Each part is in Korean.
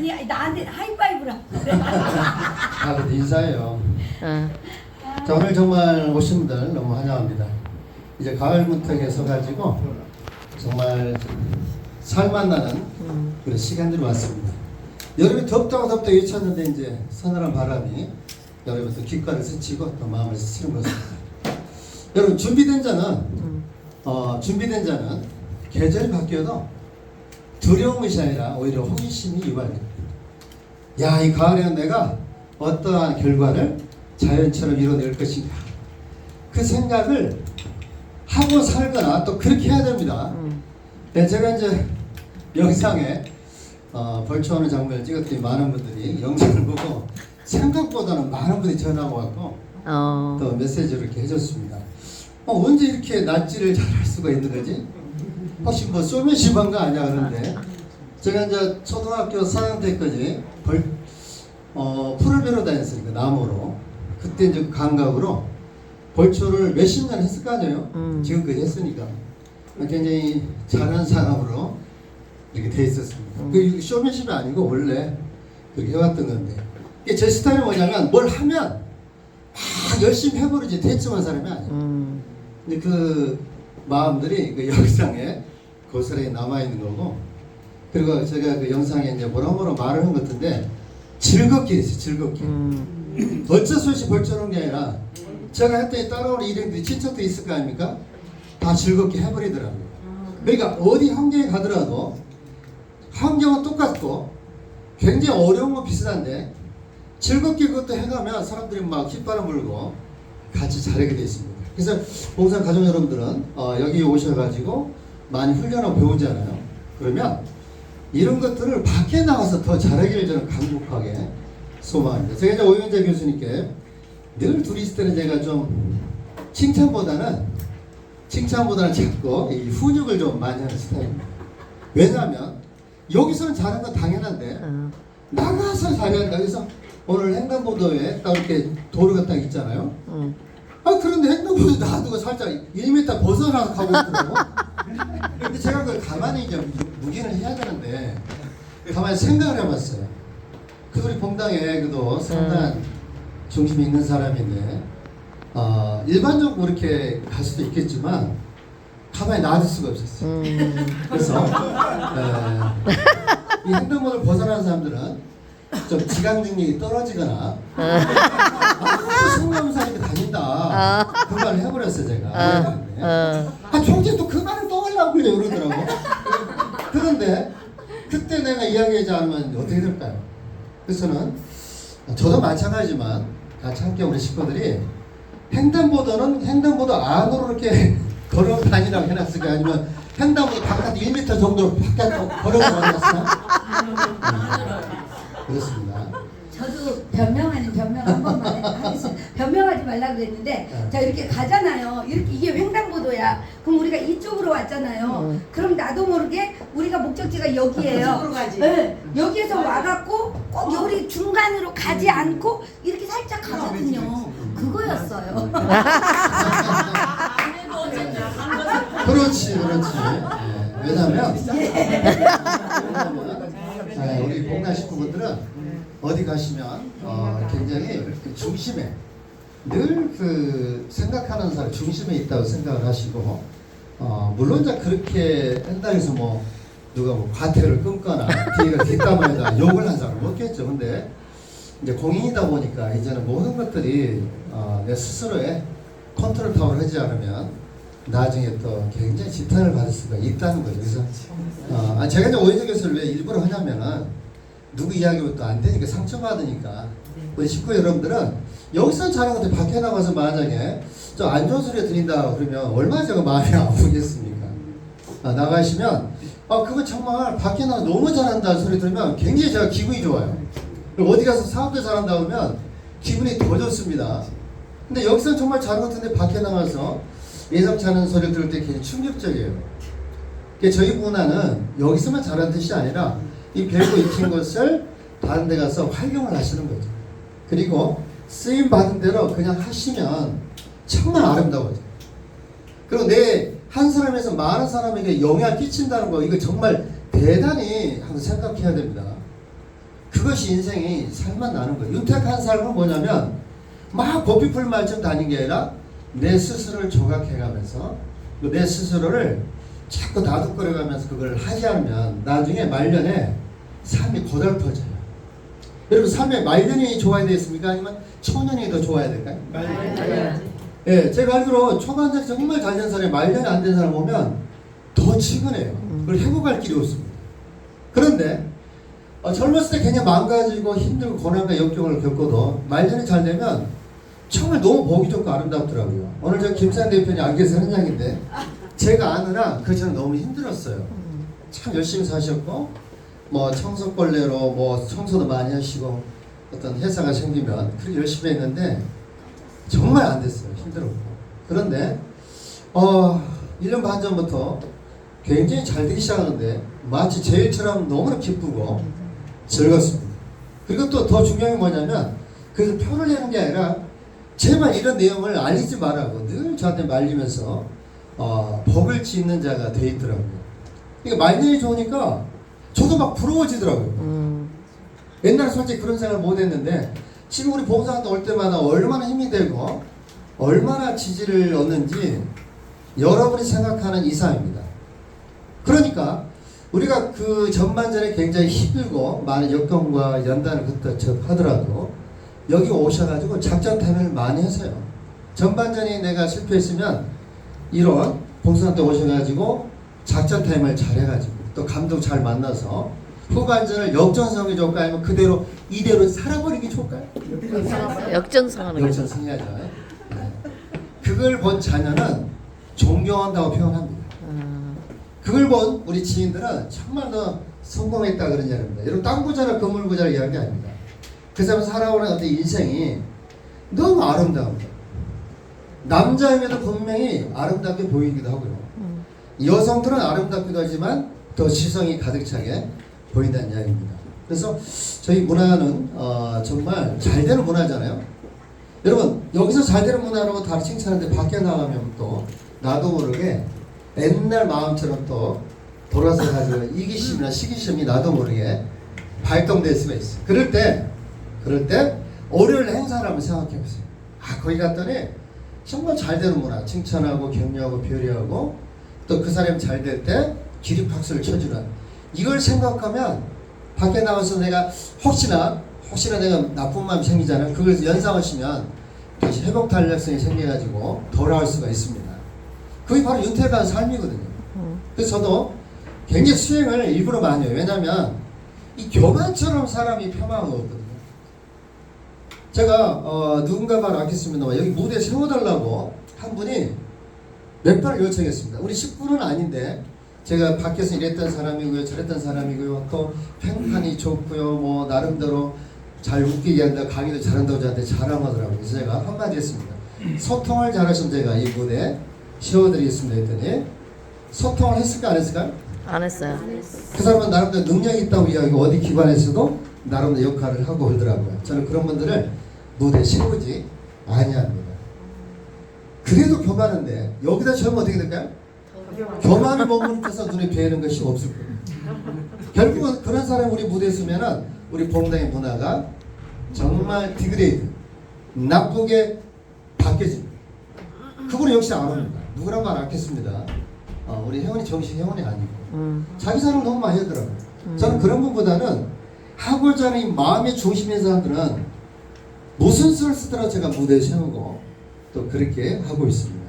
그랬더니 나한테 그래. 아, 근데 인사해요. 어. 자, 오늘 정말 오신 분들 너무 환영합니다. 이제 가을 문턱에 서가지고 정말 살만 나는 음. 그런 시간들이 왔습니다. 여름이 덥다고 덥다고 외쳤는데 이제 서늘한 바람이 여러분 또 귓가를 스치고 또 마음을 스치는 것입니다. 여러분 준비된 자는 음. 어, 준비된 자는 계절이 바뀌어도 두려운 것이 아니라 오히려 호기심이 유발됩니다. 야, 이 가을에는 내가 어떠한 결과를 자연처럼 이뤄낼 것인가. 그 생각을 하고 살거나 또 그렇게 해야 됩니다. 음. 네, 제가 이제 영상에 어, 벌초하는 장면을 찍었더니 많은 분들이 영상을 보고 생각보다는 많은 분이 전화가 왔고 어. 또 메시지를 이렇게 해줬습니다. 어, 언제 이렇게 낯질을 잘 할 수가 있는 거지? 혹시 뭐 소매시방 거 아니야 그런데 제가 이제 초등학교 4학년 때까지 벌, 어, 풀을 베러 다녔으니까 나무로 그때 이제 그 감각으로 벌초를 몇십 년 했을 거 아니에요? 음. 지금까지 했으니까 굉장히 잘하는 사람으로 이렇게 돼 있었습니다. 음. 그 쇼맨십이 아니고 원래 그렇게 해왔던 건데 이게 제 스타일이 뭐냐면 뭘 하면 막 열심히 해버리지 대충한 사람이 아니에요. 음. 근데 그 마음들이 그 영상에 고스란히 남아 있는 거고 그리고 제가 그 영상에 이제 뭐라 뭐라 말하는 것 같은데 즐겁게 했어요 즐겁게 음. 어쩔 수 없이 벌쳐놓은 게 아니라 제가 했더니 따라오는 일행들이 친척도 있을 거 아닙니까 다 즐겁게 해버리더라고요 그러니까 어디 환경에 가더라도 환경은 똑같고 굉장히 어려운 건 비슷한데 즐겁게 그것도 해가면 사람들이 막 휘바람 불고 같이 잘하게 돼 있습니다. 그래서 봉산 가족 여러분들은 어, 여기 오셔가지고 많이 훈련하고 배우잖아요. 그러면 이런 것들을 밖에 나가서 더 잘하기를 저는 강력하게 소망합니다. 제가 이제 오윤재 교수님께 늘 둘이 있을 때는 제가 좀 칭찬보다는 칭찬보다는 자꾸 이 훈육을 좀 많이 하는 스타일입니다. 왜냐하면 여기서는 잘하는 건 당연한데 어. 나가서 잘해야 한다. 그래서 오늘 횡단보도에 딱 이렇게 도로가 딱 있잖아요. 음. 아 그런데 횡단보도 놔두고 살짝 1m 벗어나서 가고 있더라고. 근데 제가 그걸 가만히 이제 무기를 해야 되는데 가만히 생각을 해봤어요. 그 우리 봉당에 그도 상당한 중심이 있는 사람인데 어, 일반적으로 그렇게 갈 수도 있겠지만 가만히 놔둘 수가 없었어요. 음. 그래서 에, 이 횡단보도를 벗어나는 사람들은 좀 지각 능력이 떨어지거나 아, 성남사님이 다닌다 그 말을 해버렸어요 제가 어. 네. 어. 아 총재 또 그 말을 또 하려고 그래 그러더라고 그런데 그때 내가 이야기하지 않으면 어떻게 될까요? 그래서는 저도 마찬가지지만 같이 함께 우리 식구들이 횡단보도는 횡단보도 안으로 이렇게 걸어 다니라고 해놨을까 아니면 횡단보도 바깥 1m 정도로 바깥으로 걸어 다녔어요? 그렇습니다. 저도 변명 아닌 변명 한 번만 하겠습니다. 변명하지 말라 그랬는데 네. 자 이렇게 가잖아요. 이렇게 이게 횡단보도야. 그럼 우리가 이쪽으로 왔잖아요. 음. 그럼 나도 모르게 우리가 목적지가 여기예요. 저쪽으로 가지. 네, 여기에서 와갖고 꼭 여기 중간으로 가지 음. 않고 이렇게 살짝 가거든요. 그거였어요. 그렇지, 그렇지. 예, 왜냐면, 왜냐면 예, 우리 봉단 식구분들은 어디 가시면 어, 굉장히 그 중심에 늘 그 생각하는 사람 중심에 있다고 생각을 하시고 어, 물론 이제 그렇게 한다 해서 뭐 누가 뭐 과태를 끊거나 뒤가 뒷담화에다 욕을 한 사람은 없겠죠. 근데 이제 공인이다 보니까 이제는 모든 것들이 어, 내 스스로의 컨트롤 타워를 하지 않으면 나중에 또 굉장히 지탄을 받을 수가 있다는 거죠. 그래서 어, 아, 제가 이제 오해적 교수를 왜 일부러 하냐면은 누구 이야기면 또 안 되니까 상처받으니까 우리 식구 여러분들은 여기서 잘하는데 밖에 나가서 만약에 좀 안 좋은 소리 들린다 그러면 얼마나 제가 마음이 아프겠습니까? 아, 나가시면 아 그거 정말 밖에 나가 너무 잘한다는 소리 들으면 굉장히 제가 기분이 좋아요. 어디 가서 사업도 잘한다 그러면 기분이 더 좋습니다. 근데 여기서는 정말 잘한 것 같은데 밖에 나가서 예상치 않은 소리 들을 때 굉장히 충격적이에요. 저희 문화는 여기서만 잘하는 뜻이 아니라 이 배우고 익힌 것을 다른 데 가서 활용을 하시는 거죠. 그리고 쓰임 받은 대로 그냥 하시면 정말 아름다워요. 그리고 내 한 사람에서 많은 사람에게 영향 끼친다는 거 이거 정말 대단히 한번 생각해야 됩니다. 그것이 인생이 살만 나는 거예요. 윤택한 삶은 뭐냐면 막 고삐풀 말처럼 다닌 게 아니라 내 스스로를 조각해가면서 그내 스스로를 자꾸 다독거려가면서 그걸 하지 않으면 나중에 말년에 삶이 고달퍼져요. 여러분 삶의 말년이 좋아야 되겠습니까? 아니면 초년이 더 좋아야 될까요? 예, 제가 알기로 초반에 정말 잘 된 사람이 말년이 안 된 사람 보면 더 치근해요. 그걸 회복할 길이 없습니다. 그런데 어, 젊었을 때 그냥 망가지고 힘들고 고난과 역경을 겪어도 말년이 잘 되면 정말 너무 보기 좋고 아름답더라고요. 오늘 저 김산 대표님 안 계세요 현장인데 제가 아느라 그 전에 너무 힘들었어요. 참 열심히 사셨고 뭐 청소벌레로 뭐 청소도 많이 하시고 어떤 회사가 생기면 그렇게 열심히 했는데 정말 안 됐어요. 힘들었고. 그런데 어 1년 반 전부터 굉장히 잘 되기 시작하는데 마치 제 일처럼 너무나 기쁘고 즐겁습니다. 그리고 또 더 중요한 게 뭐냐면 그래서 표를 내는 게 아니라 제발 이런 내용을 알리지 말라고 늘 저한테 말리면서 어, 법을 짓는 자가 돼 있더라고요. 그러니까 말년이 좋으니까 저도 막 부러워지더라고요. 음. 옛날에 솔직히 그런 생각을 못 했는데 지금 우리 봉사한테 올 때마다 얼마나 힘이 되고 얼마나 지지를 얻는지 여러분이 생각하는 이상입니다. 그러니까 우리가 그 전반전에 굉장히 힘들고 많은 역경과 연단을 그때 하더라도 여기 오셔가지고 작전 타임을 많이 했어요. 전반전이 내가 실패했으면 이런 봉사한테 오셔가지고 작전 타임을 잘 해가지고 또 감독 잘 만나서 후반전을 역전성이 좋을까 아니면 그대로 이대로 살아버리기 좋을까요? 역전승하는 거죠. 역전승해야죠. 네. 그걸 본 자녀는 존경한다고 표현합니다. 음. 그걸 본 우리 지인들은 정말 더 성공했다 그런 이야기입니다. 여러분 땅 부자라 건물 부자라 이야기 아닙니다. 그 사람 살아오는 어떤 인생이 너무 아름다워요. 남자임에도 분명히 아름답게 보이기도 하고요. 음. 여성들은 아름답기도 하지만 더 시성이 가득 차게 보인다는 이야기입니다. 그래서 저희 문화는 어, 정말 잘 되는 문화잖아요. 여러분 여기서 잘 되는 문화라고 다 칭찬하는데 밖에 나가면 또 나도 모르게 옛날 마음처럼 또 돌아서 가지고 이기심이나 시기심이 나도 모르게 발동될 수가 있어요. 그럴 때 그럴 때 오류를 행사를 한번 생각해 보세요. 아 거기 갔더니 정말 잘 되는 문화 칭찬하고 격려하고 배려하고 또 그 사람이 잘 될 때 기립 박수를 쳐주는 이걸 생각하면 밖에 나가서 내가 혹시나 혹시나 내가 나쁜 마음 생기잖아요. 그걸 연상하시면 다시 회복 탄력성이 생겨가지고 돌아올 수가 있습니다. 그게 바로 윤택한 삶이거든요. 음. 그래서 저도 굉장히 수행을 일부러 많이 해요. 왜냐하면 이 교만처럼 사람이 표방한 거거든요. 제가 어, 누군가 말 않겠습니다만 여기 무대 세워달라고 한 분이 몇 번을 요청했습니다. 우리 식구는 아닌데 제가 밖에서 이랬던 사람이고요, 저랬던 사람이고요, 또 평판이 좋고요, 뭐 나름대로 잘 웃기게 한다, 강의도 잘한다고 저한테 자랑하더라고요. 그래서 제가 한마디 했습니다. 소통을 잘하시면 제가 이 무대에 세워드리겠습니다 했더니 소통을 했을까 안 했을까? 안 했어요. 그 사람은 나름대로 능력이 있다고 이야기하고 어디 기관에서도 나름대로 역할을 하고 그러더라고요. 저는 그런 분들을 무대에 세우지 아니합니다. 그래도 교만한데 여기다 세우면 어떻게 될까요? 교만을 머무르면서 눈에 뵈는 것이 없을 거예요. 결국은 그런 사람 우리 무대에 서면은 우리 봉당의 문화가 정말 디그레이드 나쁘게 바뀌어집니다. 그거는 역시 안 옵니다. 누구라고 안 않겠습니다. 어, 우리 혜원이 정식 혜원이 아니고 음. 자기 사랑 너무 많이 하더라고요. 저는 그런 분보다는 하고자 하는 이 마음의 중심인 사람들은 무슨 수를 쓰더라도 제가 무대에 세우고 또 그렇게 하고 있습니다.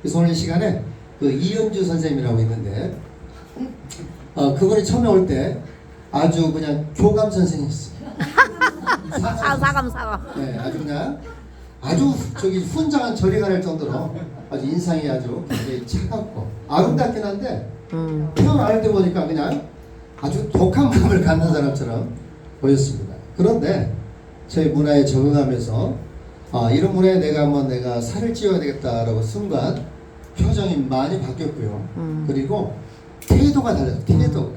그래서 오늘 이 시간에 그 이현주 선생님이라고 있는데 어, 그분이 처음에 올 때 아주 그냥 교감 선생이었어요. 사, 사감 사감. 네, 아주 그냥 아주 저기 훈장한 절이 갈 정도로 아주 인상이 아주 굉장히 차갑고 아름답긴 한데 음. 태어날 때 보니까 그냥 아주 독한 마음을 갖는 사람처럼 보였습니다. 그런데 저희 문화에 적응하면서 아, 이런 문화에 내가 한번 내가 살을 찌워야 되겠다라고 순간 표정이 많이 바뀌었고요. 음. 그리고 태도가 달라요. 태도.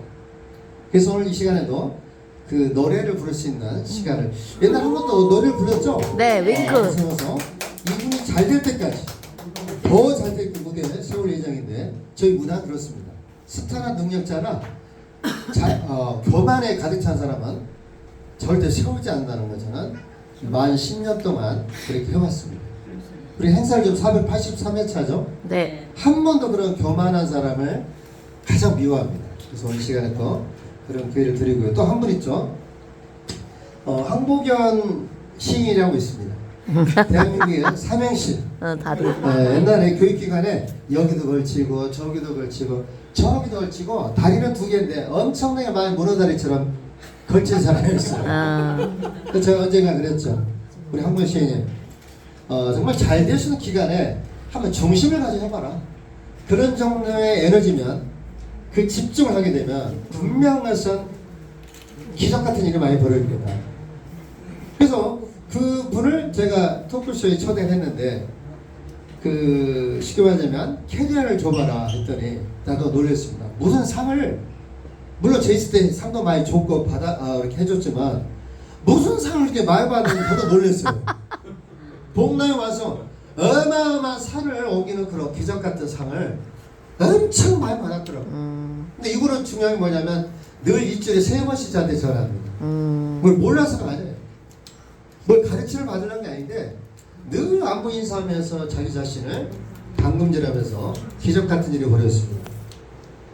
그래서 오늘 이 시간에도 그 노래를 부를 수 있는 시간을 옛날 한 번도 노래를 불렀죠? 네, 윙크. 세워서 이분이 잘 될 때까지 더 잘 될 그 무대에 세울 예정인데 저희 문화 그렇습니다. 스타나 능력자나 자, 어, 교만에 가득 찬 사람은 절대 세우지 않는다는 거 저는 만 10년 동안 그렇게 해왔습니다. 우리 행사를 좀 483회차죠. 네. 한 번도 그런 교만한 사람을 가장 미워합니다. 그래서 오늘 시간에 또 그런 기회를 드리고요. 또 한 분 있죠. 어, 항복연 시인이라고 있습니다. 대한민국의 삼행시. 어, 다리. 네, 옛날에 교육기관에 여기도 걸치고 저기도 걸치고 저기도 걸치고 다리는 두 개인데 엄청나게 많이 문어다리처럼 걸친 사람이었어요. 아, 그래서 제가 언젠가 그랬죠. 우리 한국 시인님, 어, 정말 잘 되시는 기간에 한번 중심을 가지고 해봐라. 그런 정도의 에너지면 그 집중을 하게 되면 분명 것은 기적 같은 일이 많이 벌어집니다. 그래서 그 분을 제가 토크쇼에 초대했는데 그 쉽게 말하자면 캐리어를 줘봐라 했더니 나도 놀랐습니다. 무슨 상을 물론 제 있을 때 상도 많이 줬고 받아 아, 이렇게 해줬지만 무슨 상을 이렇게 많이 받는지 저도 놀랐어요. 복나에 와서 어마어마한 산을 옮기는 그런 기적 같은 상을 엄청 많이 받았더라고요. 음, 근데 이거는 중요한 게 뭐냐면 늘 일주일에 세 번씩 저한테 전화합니다. 음, 뭘 몰라서가 아니에요. 뭘 가르침을 받으려는 게 아닌데 늘 안부 인사하면서 자기 자신을 당금질하면서 기적 같은 일이 벌어졌습니다.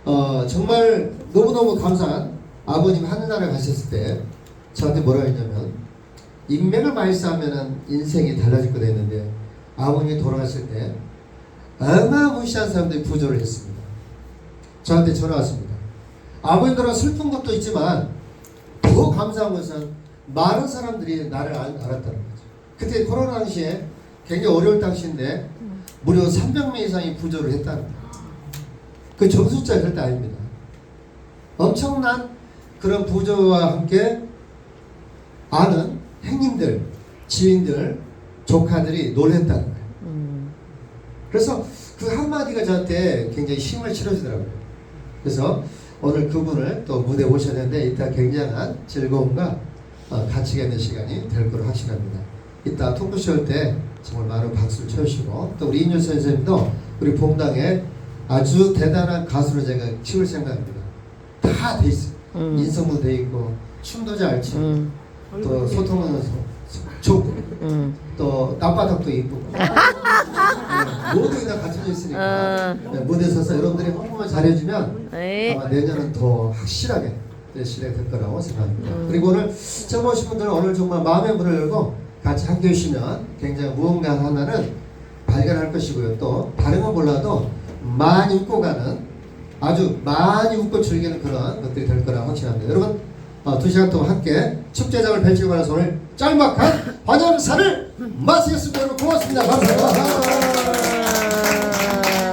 어, 정말 너무너무 감사한 아버님 하늘나라 가셨을 때 저한테 뭐라 했냐면 인맥을 쌓으면 인생이 달라질 거다 했는데 아버님이 돌아가실 때 어마무시한 사람들이 부조를 했습니다. 저한테 전화 왔습니다. 아버님들은 슬픈 것도 있지만 더 감사한 것은 많은 사람들이 나를 알, 알았다는 거죠. 그때 코로나 당시에 굉장히 어려울 당시인데 무려 300명 이상이 부조를 했다는 거예요. 그 점수자 절대 아닙니다. 엄청난 그런 부조와 함께 아는 행님들, 지인들, 조카들이 놀랬다는 거예요. 음, 그래서 그 한마디가 저한테 굉장히 힘을 실어주더라고요. 그래서 오늘 그분을 또 무대에 오셔야 되는데 이따 굉장한 즐거움과 어, 가치가 있는 시간이 될 거로 확신합니다. 이따 토크쇼 할 때 정말 많은 박수를 쳐주시고 또 우리 인율 선생님도 우리 봉당에 아주 대단한 가수로 제가 키울 생각입니다. 다 돼 있어요. 음. 인성도 돼 있고 춤도 잘 추고 음, 또 소통은 소- 좋고 음. 또 땅바닥도 이쁘고 네, 모두 다 갖춰져 있으니까 어. 네, 무대 서서 여러분들이 홍보만 잘해주면 네. 아마 내년은 더 확실하게 실행 될 거라고 생각합니다. 음. 그리고 오늘 처음 오신 분들은 오늘 정말 마음의 문을 열고 같이 함께 해주시면 굉장히 무언가 하나는 발견할 것이고요. 또 다른 건 몰라도 많이 웃고 가는 아주 많이 웃고 즐기는 그런 것들이 될 거라 확신합니다. 여러분 어, 두 시간 동안 함께 축제장을 펼치고 가는 오늘 짤막한 환영사를 마치겠습니다. 여러분 고맙습니다. 감사합니다.